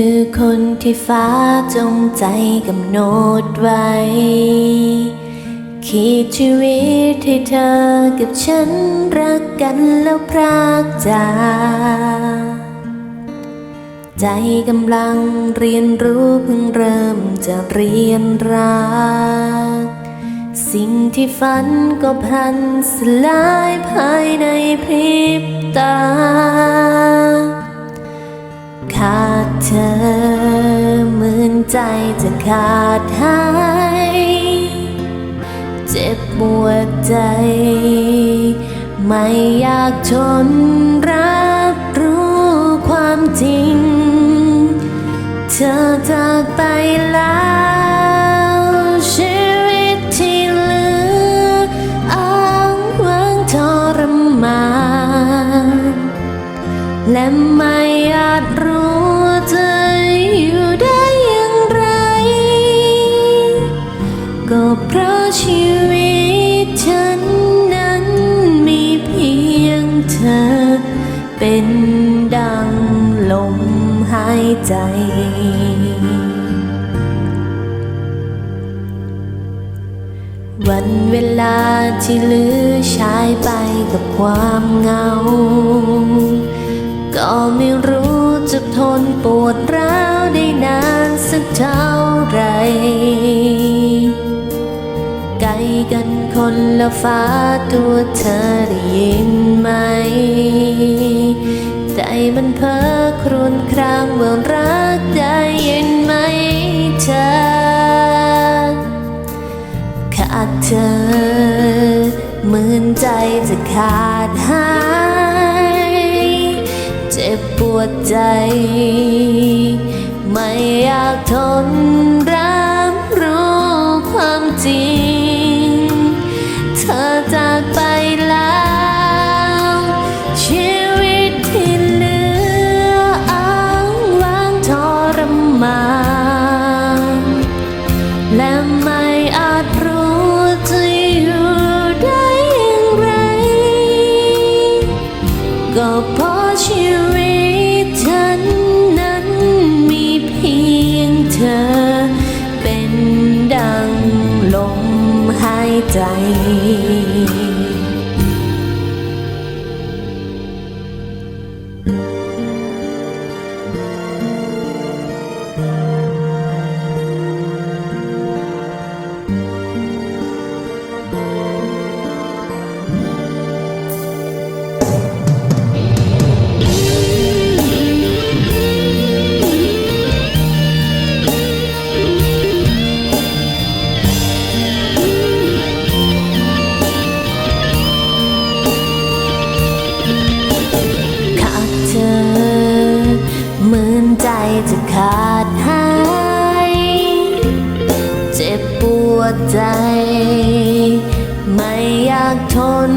คือคนที่ฟ้าจงใจกำหนดไว้ ขีดชีวิตให้เธอกับฉันรักกันแล้วพรากจากใจกำลังเรียนรู้เพิ่งเริ่มจะเรียนรัก สิ่งที่ฝันก็พันสลายภายในพริบตา ขาดเธอเหมือนใจจะขาดหายเจ็บปวดใจ ไม่อยากทนรับรู้ความจริง เธอจากไปแล้ว และไม่อาจรู้ว่าจะอยู่ได้อย่างไร ก็เพราะชีวิตฉันนั้นมีเพียงเธอ เป็นดังลมหายใจวันเวลาที่ลือใช้ไปกับความเหงา ก็ไม่รู้จะทนปวดร้าวได้นานสักเท่าไร ไกลกันคนละฟ้าตัวเธอได้ยินไหม ใจมันเพ้อครวญครางว่ารักได้ยินไหมเธอ ขาดเธอเหมือนใจจะขาดหาย วดใจ ไม่อยากทนรับรู้ความจริง ใจ จะขาดหายเจ็บปวดใจ ไม่อยากทน